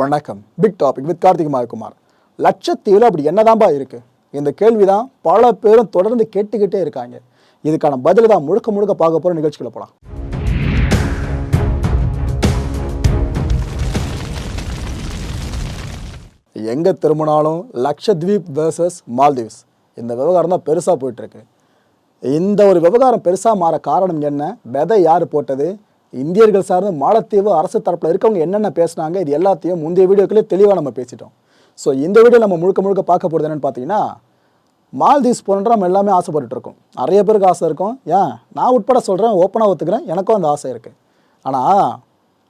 வணக்கம். Big topic with Karthikumar Kumar லட்சத்தீவில் அப்படி என்னதான்பா இருக்குது இந்த கேள்வி தான் பல பேரும் தொடர்ந்து கேட்டுக்கிட்டே இருக்காங்க. இதுக்கான பதில் தான் முழுக்க முழுக்க பார்க்க போகிற நிகழ்ச்சிகளை போகலாம் எங்கே திரும்பினாலும் லட்சத்வீப் வேர்சஸ் மால்தீவ்ஸ். இந்த விவகாரம் தான் பெருசாக போயிட்டுருக்கு இந்த ஒரு விவகாரம் பெருசாக மாற காரணம் என்ன? விதை யார் போட்டது? இந்தியர்கள் சார்ந்து மாலத்தீவு அரசு தரப்பில் இருக்கவங்க என்னென்ன பேசுனாங்க இது எல்லாத்தையும் முந்தைய வீடியோக்களே தெளிவாக நம்ம பேசிட்டோம். ஸோ இந்த வீடியோ நம்ம முழுக்க முழுக்க பார்க்க போகிறது என்னென்னு பார்த்தீங்கன்னா மால்தீவ்ஸ் போன்ற நம்ம எல்லாமே ஆசைப்பட்டுருக்கோம் இருக்கோம். நிறைய பேருக்கு ஆசை இருக்கும். ஏன்? நான் உட்பட சொல்கிறேன் ஓப்பனாக ஒத்துக்கிறேன். எனக்கும் அந்த ஆசை இருக்குது ஆனால்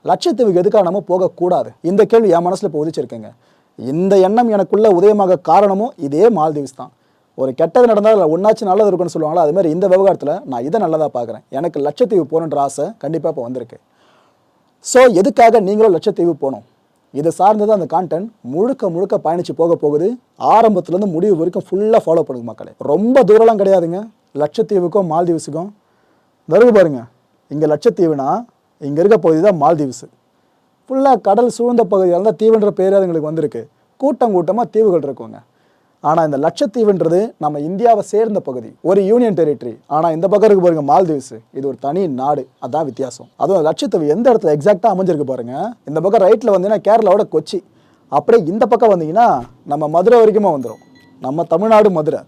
லட்சத்தீவுக்கு எதுக்காக நம்ம போகக்கூடாது? இந்த கேள்வி என் மனசில் இப்போ உதிச்சிருக்கேங்க. இந்த எண்ணம் எனக்குள்ள உதயமாக காரணமும் இதே மால்தீவ்ஸ் தான். ஒரு கெட்டது நடந்தால் அதில் ஒன்றாச்சும் நல்லது இருக்குன்னு சொல்லுவாங்களா? அது மாதிரி இந்த விவகாரத்தில் நான் இதை நல்லதாக பார்க்குறேன். எனக்கு லட்சத்தீவு போகணுன்ற ஆசை கண்டிப்பாக இப்போ வந்திருக்கு. ஸோ எதுக்காக நீங்களும் லட்சத்தீவு போகணும்? இது சார்ந்தது அந்த கான்டென்ட் முழுக்க முழுக்க பயணித்து போக போகுது. ஆரம்பத்துலேருந்து முடிவு வரைக்கும் ஃபுல்லாக ஃபாலோ பண்ணுங்க மக்களே. ரொம்ப தூரம்லாம் கிடையாதுங்க. லட்சத்தீவுக்கும் மால்தீவ்ஸுக்கும். வருது பாருங்க. இங்கே லட்சத்தீவுனா இங்கே இருக்க பகுதி தான் மால்தீவ்ஸு. ஃபுல்லாக கடல் சூழ்ந்த பகுதியால் தான் தீவுன்ற பேர் அதுங்களுக்கு வந்திருக்கு. கூட்டம் கூட்டமாக தீவுகள் இருக்குங்க. ஆனால் இந்த லட்சத்தீவுன்றது நம்ம இந்தியாவை சேர்ந்த பகுதி ஒரு யூனியன் டெரிட்டரி ஆனால் இந்த பக்கம் இருக்கு பாருங்க மால்தீவ்ஸ் இது ஒரு தனி நாடு. அதான் வித்தியாசம். அதுவும் லட்சத்தீவு எந்த இடத்துல எக்ஸாக்டாக அமைஞ்சிருக்கு பாருங்க இந்த பக்கம் ரைட்டில் வந்தீங்கன்னா கேரளாவோட கொச்சி. அப்படியே இந்த பக்கம் வந்தீங்கன்னா நம்ம மதுரை வரைக்குமே வந்துடும் நம்ம தமிழ்நாடு மதுரை.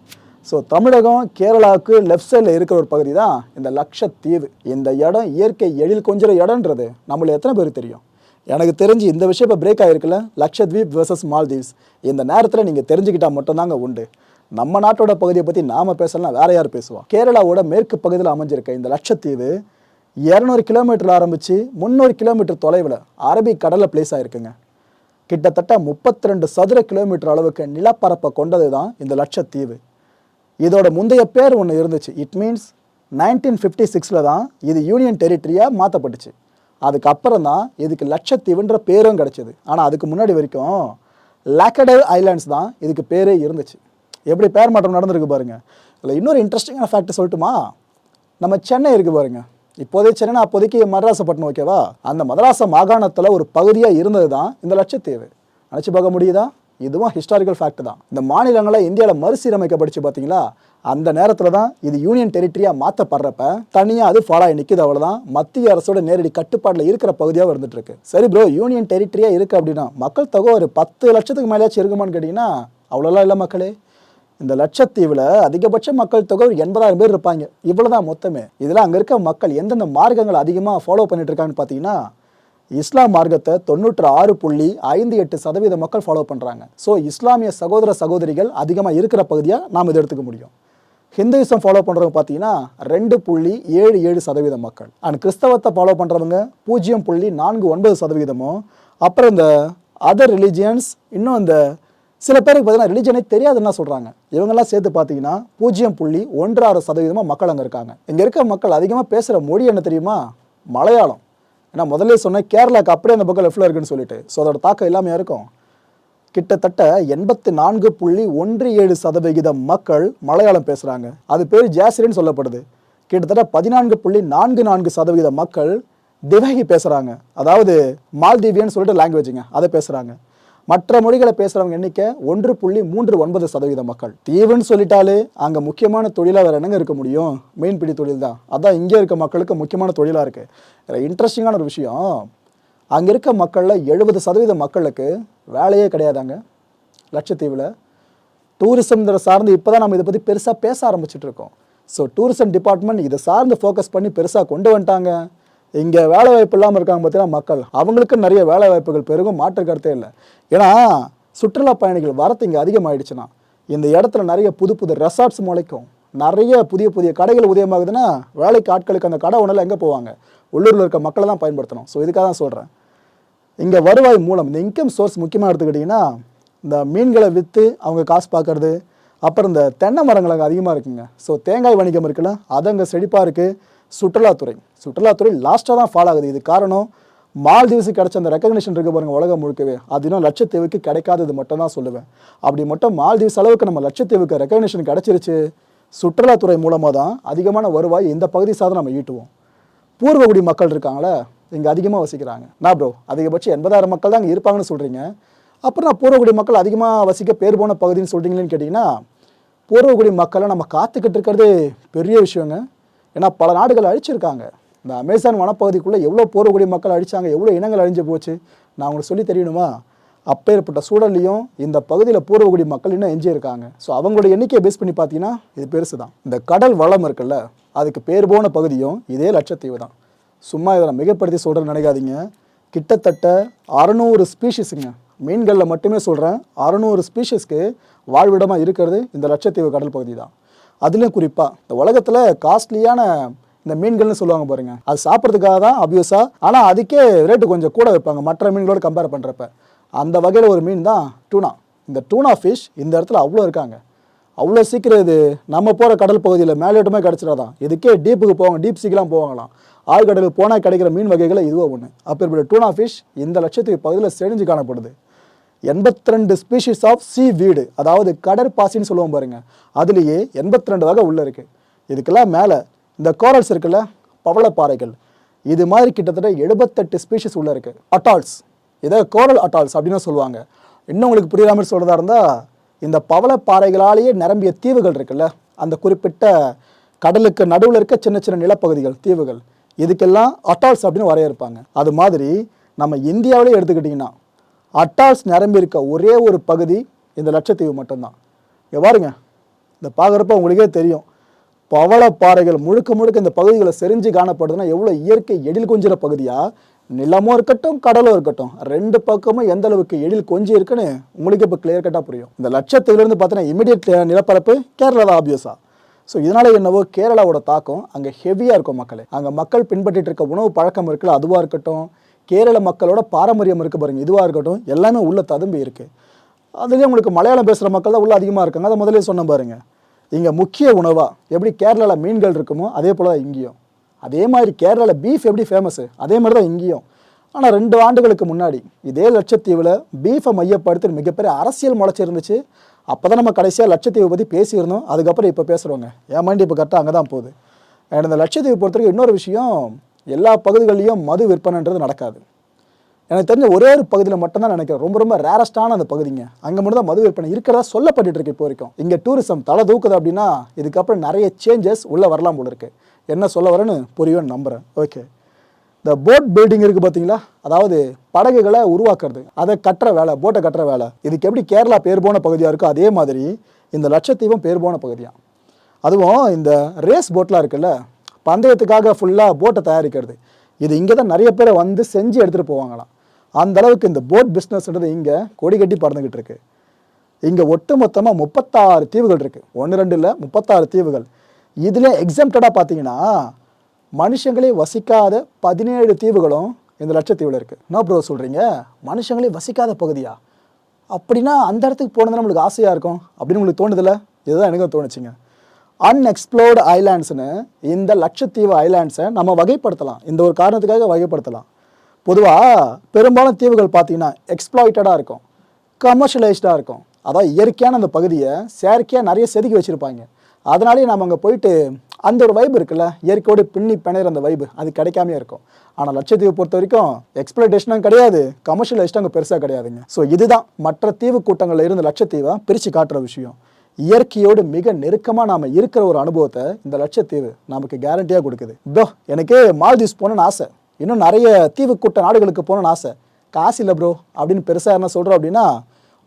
ஸோ தமிழகம் கேரளாவுக்கு லெஃப்ட் சைடில் இருக்கிற ஒரு பகுதி தான் இந்த லட்சத்தீவு. இந்த இடம் இயற்கை எழில் கொஞ்சம் இடம்ன்றது நம்மளுக்கு எத்தனை பேருக்கு தெரியும்? எனக்கு தெரிஞ்சு இந்த விஷயம் இப்போ பிரேக் ஆகிருக்குல்ல லக்ஷத்வீப் வெர்சஸ் மால்தீவ்ஸ். இந்த நேரத்தில் நீங்கள் தெரிஞ்சுக்கிட்டால் மட்டும்தாங்க உண்டு. நம்ம நாட்டோட பகுதியை பற்றி நாம் பேசலாம் வேற யார் பேசுவா? கேரளாவோட மேற்கு பகுதியில் அமைஞ்சிருக்க இந்த லட்சத்தீவு இரநூறு கிலோமீட்டர் ஆரம்பித்து முந்நூறு கிலோமீட்டர் தொலைவில் அரபிக் கடலில் பிளேஸ் ஆகிருக்குங்க கிட்டத்தட்ட முப்பத்தி ரெண்டு சதுர கிலோமீட்டர் அளவுக்கு நிலப்பரப்பை கொண்டது தான் இந்த லட்சத்தீவு இதோட முந்தைய பேர் ஒன்று இருந்துச்சு. இட் மீன்ஸ் நைன்டீன் ஃபிஃப்டி சிக்ஸில் தான் இது யூனியன் டெரிட்டரியாக மாற்றப்பட்டுச்சு அதுக்கப்புறம் தான் இதுக்கு லட்சத்தீவுன்ற பேரும் கிடச்சிது. ஆனால் அதுக்கு முன்னாடி வரைக்கும் லாக்கடைவ் ஐலாண்ட்ஸ் தான் இதுக்கு பேரே இருந்துச்சு. எப்படி பேர் மாற்றம் நடந்திருக்கு பாருங்கள் இதில் இன்னொரு இன்ட்ரெஸ்டிங்கான ஃபேக்ட் சொல்லட்டுமா? நம்ம சென்னை இருக்குது பாருங்க. இப்போதைக்கு சென்னை அப்போதைக்கு மதராசப்பட்டினம் ஓகேவா அந்த மதராச மாகாணத்தில் ஒரு பகுதியாக இருந்தது தான் இந்த லட்சத்தீவு. நினச்சி பார்க்க முடியுதா? இதுவும் ஹிஸ்டாரிக்கல் ஃபேக்ட் தான். இந்த மாநிலங்களை இந்தியாவில் மறுசீரமைக்கப்பட்டுச்சு பார்த்தீங்களா? அந்த நேரத்தில் தான் இது யூனியன் டெரிட்டரியாக மாற்றப்படுறப்ப தனியாக அது ஃபாலோ ஆகி நிற்கிது அவ்வளோதான் மத்திய அரசோட நேரடி கட்டுப்பாட்டில் இருக்கிற பகுதியாக இருந்துட்டு இருக்கு. சரி ப்ரோ யூனியன் டெரிட்டரியாக இருக்குது அப்படின்னா மக்கள் தொகை ஒரு பத்து லட்சத்துக்கு மேலேயாச்சும் இருக்குமான்னு கேட்டிங்கன்னா அவ்வளோலாம் இல்லை மக்களே. இந்த லட்சத்தீவில் அதிகபட்ச மக்கள் தொகை ஒரு எண்பதாயிரம் பேர் இருப்பாங்க. இவ்வளோ தான் மொத்தமே. இதில் அங்கே இருக்க மக்கள் எந்தெந்த மார்க்கங்கள் அதிகமாக ஃபாலோ பண்ணிட்டு இருக்காங்கன்னு பார்த்தீங்கன்னா இஸ்லாம் மார்க்கத்தை தொண்ணூற்று ஆறு புள்ளி ஐந்து எட்டு சதவீத மக்கள் ஃபாலோ பண்ணுறாங்க ஸோ இஸ்லாமிய சகோதர சகோதரிகள் அதிகமாக இருக்கிற பகுதியாக நாம் இதை எடுத்துக்க முடியும். ஹிந்துயிசம் ஃபாலோ பண்ணுறவங்க பார்த்தீங்கன்னா ரெண்டு புள்ளி ஏழு ஏழு சதவீத மக்கள். அண்ட் கிறிஸ்தவத்தை ஃபாலோ பண்ணுறவங்க பூஜ்ஜியம் புள்ளி நான்கு ஒன்பது சதவீதமும். அப்புறம் இந்த அதர் ரிலிஜியன்ஸ் இன்னும் இந்த சில பேருக்கு பார்த்தீங்கன்னா ரிலிஜனே தெரியாதுன்னா சொல்கிறாங்க இவங்கெல்லாம் சேர்த்து பார்த்தீங்கன்னா பூஜ்ஜியம் புள்ளி ஒன்று ஆறு சதவீதமாக மக்கள் அங்கே இருக்காங்க. இங்கே இருக்க மக்கள் அதிகமாக பேசுகிற மொழி என்ன தெரியுமா? மலையாளம். ஏன்னா முதல்ல சொன்னேன் கேரளாக்கு அப்படியே அந்த பக்கம் லெஃப்டில் இருக்குன்னு சொல்லிட்டு. ஸோ அதோட தாக்கம் இல்லாமல் இருக்கும்? கிட்டத்தட்ட எண்பத்தி நான்கு புள்ளி ஒன்று ஏழு சதவிகித மக்கள் மலையாளம் பேசுகிறாங்க அது பேர் ஜாசிரின்னு சொல்லப்படுது. கிட்டத்தட்ட பதினான்கு புள்ளி நான்கு நான்கு சதவிகித மக்கள் திவகி பேசுகிறாங்க அதாவது மால்தீவியன்னு சொல்லிட்டு லாங்குவேஜுங்க அதை பேசுகிறாங்க மற்ற மொழிகளை பேசுகிறவங்க எண்ணிக்கை ஒன்று புள்ளி மூன்று ஒன்பது சதவீத மக்கள். தீவுன்னு சொல்லிட்டாலே அங்கே முக்கியமான தொழிலாக வேறு என்னங்க இருக்க முடியும்? மீன்பிடி தொழில் தான். அதான் இங்கே இருக்க மக்களுக்கு முக்கியமான தொழிலாக இருக்குது இன்ட்ரெஸ்டிங்கான ஒரு விஷயம். அங்கே இருக்க மக்களில் எழுபது சதவீத மக்களுக்கு வேலையே கிடையாதாங்க? லட்சத்தீவில். டூரிசம் சார்ந்து இப்போ தான் நம்ம இதை பற்றி பெருசாக பேச ஆரம்பிச்சிட்டு இருக்கோம். ஸோ டூரிசம் டிபார்ட்மெண்ட் இதை சார்ந்து ஃபோக்கஸ் பண்ணி பெருசாக கொண்டு வந்துட்டாங்க. இங்கே வேலை வாய்ப்பு இல்லாமல் இருக்காங்க பார்த்தீங்கன்னா மக்கள். அவங்களுக்கு நிறைய வேலை வாய்ப்புகள் பெருகும் மாற்று கருத்தே இல்லை. ஏன்னா சுற்றுலா பயணிகள் வரத்து இங்கே அதிகமாகிடுச்சுன்னா இந்த இடத்துல நிறைய புது புது ரெசார்ட்ஸ் முளைக்கும். நிறைய புதிய புதிய கடைகள் உதயமாகுதுன்னா வேலைக்கு ஆட்களுக்கு அந்த கடை உணவில் எங்கே போவாங்க? உள்ளூரில் இருக்க மக்களை தான் பயன்படுத்தணும். ஸோ இதுக்காக தான் சொல்கிறேன் இங்கே வருவாய் மூலம் இந்த இன்கம் சோர்ஸ் முக்கியமாக எடுத்துக்கிட்டிங்கன்னா இந்த மீன்களை விற்று அவங்க காசு பார்க்கறது அப்புறம் இந்த தென்னை மரங்கள் அங்கே அதிகமாக இருக்குங்க. ஸோ தேங்காய் வணிகம் இருக்குல்ல அது அங்கே செழிப்பாக இருக்குது சுற்றுலாத்துறை. சுற்றுலாத்துறை லாஸ்ட்டாக தான் ஃபாலோ ஆகுது. இது காரணம் மால்தீவ்ஸுக்கு கிடைச்ச அந்த ரெக்கக்னிஷன் இருக்குது பாருங்கள் உலகம் முழுக்கவே. அது இன்னும் லட்சத்தீவுக்கு கிடைக்காதது மட்டும் தான் சொல்லுவேன். அப்படி மட்டும் மால்தீவ்ஸ் அளவுக்கு நம்ம லட்சத்தீவுக்கு ரெக்கக்னிஷன் கிடச்சிருச்சு சுற்றுலாத்துறை மூலமாக தான் அதிகமான வருவாய் இந்த பகுதி சார்ந்து நம்ம ஈட்டுவோம். பூர்வகுடி மக்கள் இருக்காங்களே இங்கே அதிகமாக வசிக்கிறாங்க. நான் ப்ரோ அதிகபட்சம் எண்பதாயிரம் மக்கள் தான் இங்கே இருப்பாங்கன்னு சொல்கிறீங்க அப்புறம் நான் பூர்வகுடி மக்கள் அதிகமாக வசிக்க பேர் போன பகுதின்னு சொல்கிறீங்களேன்னு கேட்டிங்கன்னா பூர்வகுடி மக்களை நம்ம காத்துக்கிட்டு இருக்கிறது பெரிய விஷயங்க. ஏன்னா பல நாடுகள் அழிச்சிருக்காங்க. இந்த அமேசான் வனப்பகுதிக்குள்ளே எவ்வளோ பூர்வகுடி மக்கள் அழிச்சாங்க எவ்வளோ இனங்கள் அழிஞ்சு போச்சு நான் உங்களுக்கு சொல்லி தெரியணுமா? அப்பேற்பட்ட சூழல்லையும் இந்த பகுதியில் பூர்வகுடி மக்கள் இன்னும் எஞ்சியிருக்காங்க. ஸோ அவங்களோட எண்ணிக்கையை பேஸ் பண்ணி பார்த்தீங்கன்னா இது பெருசு தான் இந்த கடல் வளம் இருக்குல்ல அதுக்கு பேர் போன பகுதியும் இதே லட்சத்தீவு தான். சும்மா இதை நான் மிகப்படுத்தி சொல்கிறேன்னு நினைக்காதீங்க. கிட்டத்தட்ட அறநூறு ஸ்பீஷிஸுங்க மீன்களில் மட்டுமே சொல்கிறேன் அறநூறு ஸ்பீஷிஸ்க்கு வாழ்விடமாக இருக்கிறது இந்த லட்சத்தீவு கடல் பகுதி தான். அதுலேயும் குறிப்பாக இந்த உலகத்தில் காஸ்ட்லியான இந்த மீன்கள்னு சொல்லுவாங்க பாருங்க. அது சாப்பிட்றதுக்காக தான் அபியூஸாக ஆனால் அதுக்கே ரேட்டு கொஞ்சம் கூட வைப்பாங்க. மற்ற மீன்களோட கம்பேர் பண்ணுறப்ப அந்த வகையில் ஒரு மீன் தான் டூனா இந்த டூனா ஃபிஷ் இந்த இடத்துல அவ்வளோ இருக்காங்க. அவ்வளோ சீக்கிரம் இது நம்ம போகிற கடல் பகுதியில் மேலோட்டமே கிடச்சிடாதான் இதுக்கே டீப்புக்கு போவாங்க டீப் சீக்கெலாம் போவாங்களாம். ஆழ்கடலுக்கு போனால் கிடைக்கிற மீன் வகைகளை இதுவோ ஒன்று அப்பேற்பட்ட டூனா ஃபிஷ் இந்த லட்சத்துக்கு பகுதியில் செழிஞ்சு காணப்படுது. எண்பத்தி ரெண்டு ஸ்பீஷிஸ் ஆஃப் சி வீடு அதாவது கடற்பாசின்னு சொல்லுவோம் பாருங்க. அதுலேயே எண்பத்தி ரெண்டு வகை உள்ளே இருக்குது இதுக்கெல்லாம் மேலே இந்த கோரல்ஸ் இருக்குல்ல பவளப்பாறைகள். இது மாதிரி கிட்டத்தட்ட எழுபத்தெட்டு ஸ்பீஷிஸ் உள்ளே இருக்குது அட்டால்ஸ் இதை கோரல் அட்டால்ஸ் அப்படின்னு சொல்லுவாங்க. இன்னும் உங்களுக்கு புரியாத மாதிரி சொல்றதா இருந்தால் இந்த பவளப்பாறைகளாலேயே நிரம்பிய தீவுகள் இருக்குல்ல அந்த குறிப்பிட்ட கடலுக்கு நடுவில் இருக்க சின்ன சின்ன நிலப்பகுதிகள் தீவுகள். இதுக்கெல்லாம் அட்டால்ஸ் அப்படின்னு வரையறுப்பாங்க. அது மாதிரி நம்ம இந்தியாவிலே எடுத்துக்கிட்டிங்கன்னா அட்டாஸ் நிரம்பியிருக்க ஒரே ஒரு பகுதி இந்த லட்சத்தீவு மட்டும்தான். இங்கே பாருங்க இந்த பார்க்குறப்ப உங்களுக்கே தெரியும். பவளப்பாறைகள் முழுக்க முழுக்க இந்த பகுதிகளை செறிஞ்சு காணப்படுதுன்னா எவ்வளோ இயற்கை எழில் கொஞ்சிற பகுதியாக நிலமும் இருக்கட்டும் கடலும் இருக்கட்டும் ரெண்டு பக்கமும் எந்த அளவுக்கு எழில் கொஞ்சி இருக்குன்னு உங்களுக்கு இப்போ கிளியர் கட்டாக புரியும். இந்த லட்சத்திலிருந்து பார்த்தீங்கன்னா இமிடியட் நிலப்பரப்பு கேரளா தான் ஆப்வியஸாக ஸோ இதனால என்னவோ கேரளாவோட தாக்கம் அங்கே ஹெவியாக இருக்கும் மக்களே. அங்கே மக்கள் பின்பற்றிட்டு இருக்க உணவு பழக்கம் இருக்குல்ல அதுவாக இருக்கட்டும் கேரள மக்களோட பாரம்பரியம் இருக்குது பாருங்க. இதுவாக இருக்கட்டும் எல்லாமே உள்ள ததும்பி இருக்குது அதுலேயும் உங்களுக்கு மலையாளம் பேசுகிற மக்கள் தான் உள்ள அதிகமாக இருக்காங்க. அதை முதலே சொன்ன பாருங்க. இங்கே முக்கிய உணவாக எப்படி கேரளாவில் மீன்கள் இருக்குமோ அதே போல் தான் இங்கேயும். அதே மாதிரி கேரளாவில் பீஃப் எப்படி ஃபேமஸு அதே மாதிரி தான் இங்கேயும். ஆனால் ரெண்டு ஆண்டுகளுக்கு முன்னாடி இதே லட்சத்தீவில் பீஃபை மையப்படுத்தி மிகப்பெரிய அரசியல் முளைச்சிருந்துச்சு அப்போ தான் நம்ம கடைசியாக லட்சத்தீவை பற்றி பேசியிருந்தோம். அதுக்கப்புறம் இப்போ பேசுகிறோங்க என் மைண்ட் இப்போ கரெக்டாக அங்கே தான் போகுது. அண்ட் இந்த லட்சத்தீவு பொறுத்தவரைக்கும் இன்னொரு விஷயம் எல்லா பகுதிகளிலையும் மது விற்பனைன்றது நடக்காது. எனக்கு தெரிஞ்ச ஒரே ஒரு பகுதியில் மட்டும்தான் நினைக்கிறேன். ரொம்ப ரொம்ப ரேரஸ்டான அந்த பகுதிங்க. அங்கே மட்டும் தான் மது விற்பனை இருக்கிறதா சொல்லப்பட்டுட்டு இருக்கு இப்போ வரைக்கும். இங்கே டூரிசம் தலை தூக்குது அப்படின்னா இதுக்கப்புறம் நிறைய சேஞ்சஸ் உள்ளே வரலாம் போல இருக்கு. என்ன சொல்ல வரேன்னு புரியும்னு நம்புகிறேன் ஓகே இந்த போட் பில்டிங் இருக்குது பார்த்தீங்களா அதாவது படகுகளை உருவாக்குறது. அதை கட்டுற வேலை போட்டை கட்டுற வேலை. இதுக்கு எப்படி கேரளா பேர் போன பகுதியாக இருக்கோ அதே மாதிரி இந்த லட்சத்தீவும் பேர் போன பகுதியாக அதுவும் இந்த ரேஸ் போட்லாம் இருக்குல்ல பந்தயத்துக்காக ஃபுல்லாக போட்டை தயாரிக்கிறது. இது இங்கே தான் நிறைய பேரை வந்து செஞ்சு எடுத்துகிட்டு போவாங்களாம். அந்த அளவுக்கு இந்த போட் பிஸ்னஸ்ன்றது இங்கே கொடி கட்டி பறந்துக்கிட்டு இருக்கு. இங்கே ஒட்டு மொத்தமாக முப்பத்தாறு தீவுகள் இருக்குது ஒன்று ரெண்டு இல்லை முப்பத்தாறு தீவுகள். இதில் எக்ஸம்டடாக பார்த்தீங்கன்னா மனுஷங்களே வசிக்காத பதினேழு தீவுகளும் இந்த லட்சத்தீவில் இருக்குது என்ன ப்ரோ சொல்கிறீங்க மனுஷங்களே வசிக்காத பகுதியா? அப்படின்னா அந்த இடத்துக்கு போனது நம்மளுக்கு ஆசையாக இருக்கும்? அப்படின்னு உங்களுக்கு தோணுதில்ல? இதுதான் எனக்கும் தோணுச்சுங்க. அன்எக்ஸ்ப்ளோர்டு ஐலாண்ட்ஸ்னு இந்த லட்சத்தீவு ஐலாண்ட்ஸை நம்ம வகைப்படுத்தலாம். இந்த ஒரு காரணத்துக்காக வகைப்படுத்தலாம். பொதுவாக பெரும்பாலும் தீவுகள் பார்த்தீங்கன்னா எக்ஸ்ப்ளாய்டடாக இருக்கும். கமர்ஷியலைஸ்டாக இருக்கும். அதான் இயற்கையான அந்த பகுதியை செயற்கையாக நிறைய செதுக்கி வச்சுருப்பாங்க. அதனாலேயே நம்ம அங்கே போயிட்டு அந்த ஒரு வைப் இருக்குல்ல இயற்கையோடு பின்னி பிணையிற அந்த வைப் அது கிடைக்காமயே இருக்கும். ஆனால் லட்சத்தீவு பொறுத்த வரைக்கும் எக்ஸ்ப்ளோடேஷனும் கிடையாது கமர்ஷியலைஸ்டும் அங்கே பெருசாக கிடையாதுங்க. ஸோ இதுதான் மற்ற தீவு கூட்டங்களில் இருந்து லட்சத்தீவை பிரித்து காட்டுற விஷயம். இயற்கையோடு மிக நெருக்கமாக நாம் இருக்கிற ஒரு அனுபவத்தை இந்த லட்சத்தீவு நமக்கு கேரண்டியாக கொடுக்குது. இதோ எனக்கு மால்தீவ்ஸ் போகணுன்னு ஆசை. இன்னும் நிறைய தீவு கூட்ட நாடுகளுக்கு போகணுன்னு ஆசை. காசு இல்லை ப்ரோ அப்படின்னு பெருசாக என்ன சொல்கிறோம் அப்படின்னா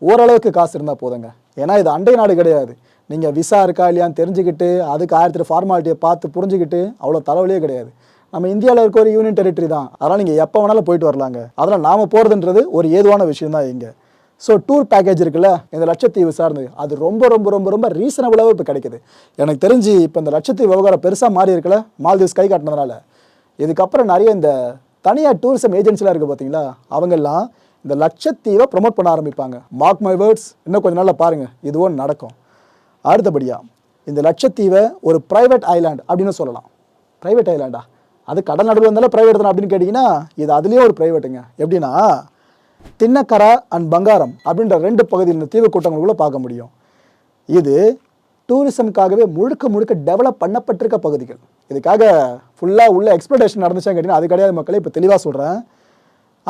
ஓரளவுக்கு காசு இருந்தால் போதுங்க. ஏன்னா இது அண்டை நாடு கிடையாது. நீங்கள் விசா இருக்கா இல்லையான்னு தெரிஞ்சுக்கிட்டு அதுக்கு ஆயிரத்தி ஃபார்மாலிட்டியை பார்த்து புரிஞ்சுக்கிட்டு அவ்வளோ தலைவலியே கிடையாது. நம்ம இந்தியாவில் இருக்க ஒரு யூனியன் டெரிட்டரி தான். அதனால் நீங்கள் எப்போ வேணாலும் போயிட்டு வரலாங்க. அதனால் நாம் போகிறதுன்றது ஒரு ஏதுவான விஷயம் தான் இங்கே. ஸோ டூர் பேக்கேஜ் இருக்குல்ல இந்த லட்சத்தீவு சார்ந்து அது ரொம்ப ரொம்ப ரொம்ப ரொம்ப ரீசனபிளாகவே இப்போ கிடைக்குது. எனக்கு தெரிஞ்சு இப்போ இந்த லட்சத்தீவு விவகாரம் பெருசாக மாறி இருக்குல்ல மால்தீவ்ஸ் கை காட்டினதுனால. இதுக்கப்புறம் நிறைய இந்த தனியார் டூரிசம் ஏஜென்சிலாம் இருக்குது பார்த்தீங்களா அவங்கெல்லாம் இந்த லட்சத்தீவை ப்ரொமோட் பண்ண ஆரம்பிப்பாங்க. மார்க் மை வேர்ட்ஸ் இன்னும் கொஞ்சம் நாளில் பாருங்கள் இதுவும் நடக்கும். அடுத்தபடியாக இந்த லட்சத்தீவை ஒரு ப்ரைவேட் ஐலாண்ட் அப்படின்னு சொல்லலாம். ப்ரைவேட் ஐலாண்டா அது கடல் நடுவில் இருந்தாலும் ப்ரைவேட் தானே அப்படின்னு கேட்டிங்கன்னா இது அதுலேயே ஒரு ப்ரைவேட்டுங்க எப்படின்னா தின்னக்கரா அண்ட் பங்காரம் அப்படின்ற ரெண்டு பகுதியில் இந்த தீவு கூட்டங்களுக்குள்ள பார்க்க முடியும். இது டூரிசம்காகவே முழுக்க முழுக்க டெவலப் பண்ணப்பட்டிருக்க பகுதிகள். இதுக்காக ஃபுல்லாக உள்ள எக்ஸ்ப்ளனேஷன் நடந்துச்சான்னு கேட்டிங்கன்னா அது கிடையாது மக்களே இப்போ தெளிவாக சொல்கிறேன்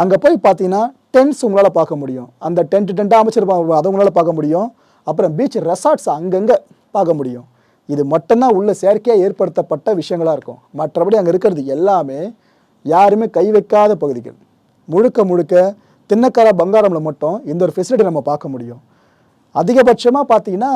அங்கே போய் பார்த்தீங்கன்னா டென்ட்ஸ் உங்களால் பார்க்க முடியும். அந்த டென்ட் டென்ட்டாக அமைச்சிருப்பாங்க அதை உங்களால் பார்க்க முடியும். அப்புறம் பீச் ரெசார்ட்ஸ் அங்கங்கே பார்க்க முடியும். இது மட்டும்தான் உள்ள செயற்கையாக ஏற்படுத்தப்பட்ட விஷயங்களாக இருக்கும். மற்றபடி அங்கே இருக்கிறது எல்லாமே யாருமே கை வைக்காத பகுதிகள். முழுக்க முழுக்க தின்னக்கார பங்காரமில் மட்டும் இந்த ஒரு ஃபெசிலிட்டி நம்ம பார்க்க முடியும். அதிகபட்சமாக பார்த்தீங்கன்னா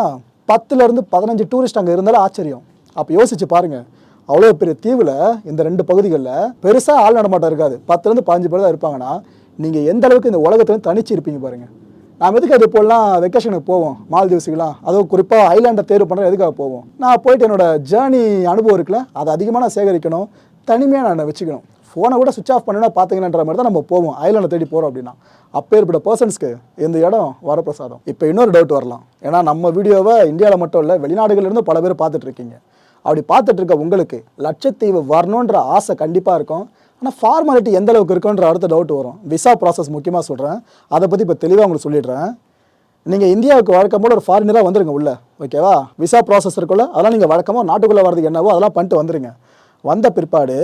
பத்துலேருந்து பதினஞ்சு டூரிஸ்ட் அங்கே இருந்தாலும் ஆச்சரியம். அப்போ யோசிச்சு பாருங்கள் அவ்வளோ பெரிய தீவில் இந்த ரெண்டு பகுதிகளில் பெருசாக ஆள் நடமாட்டம் இருக்காது. பத்துலேருந்து பதினஞ்சு பேர் தான் இருப்பாங்கன்னா நீங்கள் எந்த அளவுக்கு இந்த உலகத்துல தனிச்சு இருப்பீங்க பாருங்கள் நாம் எதுக்கு அது போலாம் வெக்கேஷனுக்கு போவோம்? மால்தீவ்ஸுக்கெலாம் அதுவும் குறிப்பாக ஐலாண்டை தேர்வு பண்ணுறது எதுக்காக போவோம்? நான் போயிட்டு என்னோட ஜேர்னி அனுபவம் இருக்குல்ல அதை அதிகமாக நான் சேகரிக்கணும். தனிமையாக நான் வச்சுக்கணும். ஃபோனை கூட சுவிச் ஆஃப் பண்ணினா பார்த்துக்கலான்ற மாதிரி தான் நம்ம போவோம். ஐலண்டை தேடி போகிறோம் அப்படின்னா. அப்பேற்பட்ட பர்சன்ஸ்க்கு இந்த இடம் வரப்பிரசாதம். இப்போ இன்னொரு டவுட் வரலாம். ஏன்னா நம்ம வீடியோவை இந்தியாவில் மட்டும் இல்லை வெளிநாடுகளிலிருந்து பல பேர் பார்த்துட்ருக்கீங்க அப்படி பார்த்துட்டு இருக்க உங்களுக்கு லட்சத்தீவு வரணுன்ற ஆசை கண்டிப்பாக இருக்கும். ஆனால் ஃபார்மாலிட்டி எந்த அளவுக்கு இருக்குன்ற அடுத்த டவுட் வரும். விசா ப்ராசஸ் முக்கியமாக சொல்கிறேன் அதை பற்றி இப்போ தெளிவாக உங்களுக்கு சொல்லிடுறேன். நீங்கள் இந்தியாவுக்கு வழக்கம் போல ஒரு ஃபாரினராக வந்துருங்க உள்ள. ஓகேவா விசா ப்ராசஸ் இருக்குள்ள அதெல்லாம் நீங்கள் வழக்கமாக நாட்டுக்குள்ளே வரதுக்கு என்னவோ அதெல்லாம் பண்ணிட்டு வந்துருங்க. வந்த பிற்பாடு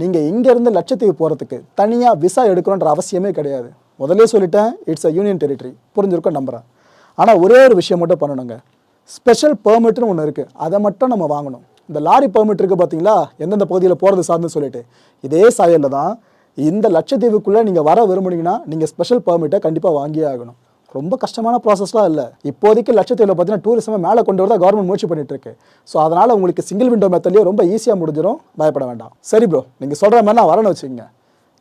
நீங்கள் இங்கேருந்து லட்சத்தீவு போகிறதுக்கு தனியாக விசா எடுக்கணுன்ற அவசியமே கிடையாது. முதல்ல சொல்லிட்டேன் இட்ஸ் அ யூனியன் டெரிட்டரி புரிஞ்சிருக்கும் நம்புகிறேன் ஆனால் ஒரே ஒரு விஷயம் மட்டும் பண்ணணுங்க. ஸ்பெஷல் பெர்மிட்னு ஒன்று இருக்குது அதை மட்டும் நம்ம வாங்கணும். இந்த லாரி பெர்மிட் இருக்குது பார்த்தீங்களா எந்தெந்த பகுதியில் போகிறது சார்ந்து சொல்லிட்டு. இதே சாயலில் தான் இந்த லட்சத்தீவுக்குள்ளே நீங்கள் வர விரும்புனீங்கன்னா நீங்கள் ஸ்பெஷல் பெர்மிட்டை கண்டிப்பாக வாங்கியே ஆகணும். ரொம்ப கஷ்டமான ப்ராசஸ்லாம் இல்லை. இப்போதைக்கு லட்சத்தீவில் பார்த்தீங்கன்னா டூரிசமை மேலே கொண்டு வரதான் கவர்மெண்ட் முயற்சி பண்ணிட்டு இருக்கு ஸோ அதனால் உங்களுக்கு சிங்கிள் விண்டோ மெத்தட்லேயே ரொம்ப ஈஸியாக முடிஞ்சிடும் பயப்பட வேண்டாம். சரி ப்ரோ நீங்கள் சொல்கிற மாதிரி நான் வரணும் வச்சுக்கோங்க.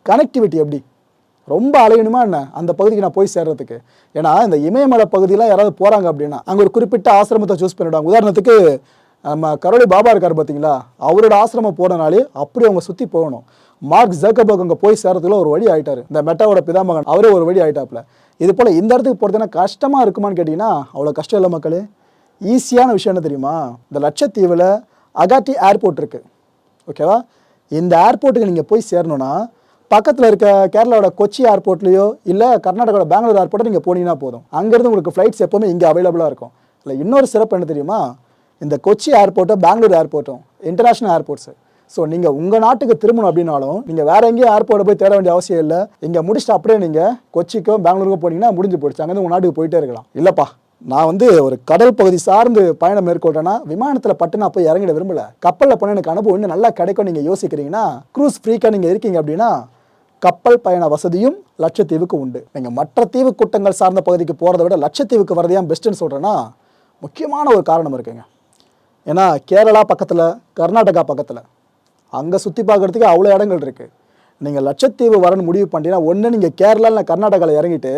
கனெக்டிவிட்டி எப்படி? ரொம்ப அலையணுமா என்ன? அந்த பகுதிக்கு நான் போய் சேர்றதுக்கு. ஏன்னா இந்த இமயமலை பகுதியெலாம் யாராவது போகிறாங்க அப்படின்னா அங்கே ஒரு குறிப்பிட்ட ஆசிரமத்தை சூஸ் பண்ணிவிடுவாங்க உதாரணத்துக்கு நம்ம கரோலி பாபா இருக்கார் பார்த்தீங்களா அவரோட ஆசிரமம் போனனாலே அப்படி அவங்க சுற்றி போகணும். மார்க் ஜக்கபர்க் அங்கே போய் சேர்றதுக்குள்ள ஒரு வழி ஆயிட்டாரு. இந்த மெட்டாவோட பிதாமகன் அவரே ஒரு வழி ஆயிட்டாப்ல இது போல் இந்த இடத்துக்கு போகிறதுனா கஷ்டமாக இருக்குமான்னு கேட்டிங்கன்னா அவ்வளோ கஷ்டம் இல்லை மக்களே. ஈஸியான விஷயம் என்ன தெரியுமா? இந்த லட்சத்தீவில் அகாட்டி ஏர்போர்ட் இருக்குது ஓகேவா இந்த ஏர்போர்ட்டுக்கு நீங்கள் போய் சேரணும்னா பக்கத்தில் இருக்க கேரளாவோட கொச்சி ஏர்போர்ட்லேயோ இல்லை கர்நாடகாவோட பெங்களூர் ஏர்போர்ட்டை நீங்கள் போனீங்கன்னா போதும். அங்கேருந்து உங்களுக்கு ஃப்ளைட்ஸ் எப்போவுமே இங்கே அவைலபிளாக இருக்கும். இல்லை இன்னொரு சிறப்பு என்ன தெரியுமா? இந்த கொச்சி ஏர்போர்ட்டும் பெங்களூர் ஏர்போர்ட்டும் இன்டர்நேஷ்னல் ஏர்போர்ட்ஸு ஸோ நீங்கள் உங்கள் நாட்டுக்கு திரும்பணும் அப்படின்னாலும் நீங்கள் வேற எங்கேயும் ஏர்போர்ட்டை போய் தேட வேண்டிய அவசியம் இல்லை. இங்கே முடிச்சுட்டு அப்படியே நீங்கள் கொச்சிக்கோ பெங்களூருக்கோ போனீங்கன்னா முடிஞ்சு போயிடுச்சு. அங்கே உங்கள் நாட்டுக்கு போயிட்டே இருக்கலாம். இல்லைப்பா நான் வந்து ஒரு கடல் பகுதி சார்ந்து பயணம் மேற்கொள்றேன்னா விமானத்தில் பட்டு நான் போய் இறங்கிட விரும்பல. கப்பலில் போனால் எனக்கு அனுபவம் இன்னும் நல்லா கிடைக்கும் நீங்கள் யோசிக்கிறீங்கன்னா க்ரூஸ் ஃப்ரீக்காக நீங்கள் இருக்கீங்க அப்படின்னா கப்பல் பயண வசதியும் லட்சத்தீவுக்கு உண்டு. நீங்கள் மற்ற தீவு கூட்டங்கள் சார்ந்த பகுதிக்கு போகிறத விட லட்சத்தீவுக்கு வரது ஏன் பெஸ்ட்டுன்னு சொல்கிறேன்னா முக்கியமான ஒரு காரணம் இருக்குங்க. ஏன்னா கேரளா பக்கத்தில் கர்நாடகா பக்கத்தில் அங்கே சுற்றி பார்க்குறதுக்கு அவ்வளோ இடங்கள் இருக்குது நீங்கள் லட்சத்தீவு வரணும்னு முடிவு பண்ணிட்டீங்கன்னா ஒன்று நீங்கள் கேரளா இல்லை கர்நாடகாவில் இறங்கிட்டு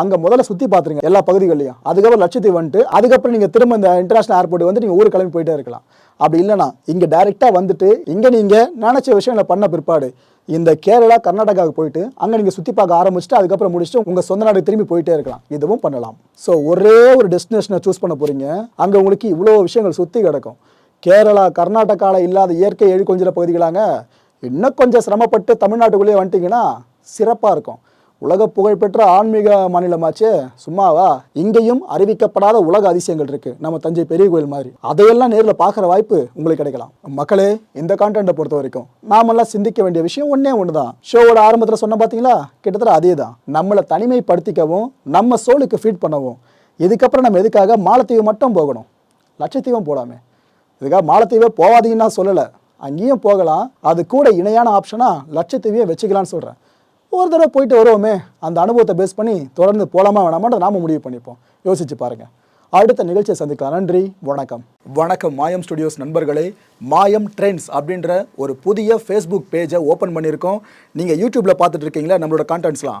அங்கே முதல்ல சுற்றி பார்த்துருங்க எல்லா பகுதிகளையும் அதுக்கப்புறம் லட்சத்தீவு வந்துட்டு அதுக்கப்புறம் நீங்கள் திரும்ப இந்த இன்டர்நேஷனல் ஏர்போர்ட் வந்து நீங்கள் ஊர் கிளம்பி போயிட்டே இருக்கலாம். அப்படி இல்லைனா இங்கே டைரெக்டாக வந்துட்டு இங்கே நீங்கள் நினச்ச விஷயங்களை பண்ண பிற்பாடு இந்த கேரளா கர்நாடகாவுக்கு போயிட்டு அங்கே நீங்கள் சுற்றி பார்க்க ஆரம்பிச்சுட்டு அதுக்கப்புறம் முடிச்சுட்டு உங்கள் சொந்த நாடு திரும்பி போயிட்டே இருக்கலாம். இதுவும் பண்ணலாம். ஸோ ஒரே ஒரு டெஸ்டினேஷனை சூஸ் பண்ண போகிறீங்க அங்கே உங்களுக்கு இவ்வளோ விஷயங்கள் சுற்றி கிடக்கும். கேரளா கர்நாடகாவில் இல்லாத இயற்கை எழிற்கொஞ்சில பகுதிகளாங்க. இன்னும் கொஞ்சம் சிரமப்பட்டு தமிழ்நாட்டுக்குள்ளேயே வந்துட்டீங்கன்னா சிறப்பாக இருக்கும். உலக புகழ்பெற்ற ஆன்மீக மாநிலமாச்சு. சும்மாவா? இங்கேயும் அறிவிக்கப்படாத உலக அதிசயங்கள் இருக்குது நம்ம தஞ்சை பெரிய கோயில் மாதிரி. அதையெல்லாம் நேரில் பார்க்குற வாய்ப்பு உங்களுக்கு கிடைக்கலாம். மக்களே இந்த கான்டென்ட்டை பொறுத்த வரைக்கும் நாமெல்லாம் சிந்திக்க வேண்டிய விஷயம் ஒன்றே ஒன்று தான் ஷோவோட ஆரம்பத்தில் சொன்ன பார்த்தீங்களா கிட்டத்தட்ட அதே தான் நம்மளை தனிமைப்படுத்திக்கவும் நம்ம சோலுக்கு ஃபீட் பண்ணவும். இதுக்கப்புறம் நம்ம எதுக்காக மாலத்தீவு மட்டும் போகணும்? லட்சத்தீவம் போடாமே இதுக்காக மாலத்தீவே போகாதீங்கன்னு நான் சொல்லலை. அங்கேயும் போகலாம். அது கூட இணையான ஆப்ஷனாக லட்சத்தீவையும் வச்சுக்கலான்னு சொல்கிறேன் ஒரு தடவை போயிட்டு வருவோமே. அந்த அனுபவத்தை பேஸ் பண்ணி தொடர்ந்து போகலாமா வேணாமான்னு நாம முடிவு பண்ணிப்போம். யோசிச்சு பாருங்கள் அடுத்த நிகழ்ச்சியை சந்திக்கலாம். நன்றி. வணக்கம். வணக்கம் மாயம் ஸ்டுடியோஸ் நண்பர்களே. மாயம் ட்ரெண்ட்ஸ் அப்படின்ற ஒரு புதிய ஃபேஸ்புக் பேஜை ஓப்பன் பண்ணியிருக்கோம். நீங்கள் யூடியூப்பில் பார்த்துட்டு இருக்கீங்களா? நம்மளோட கான்டென்ட்ஸ்லாம்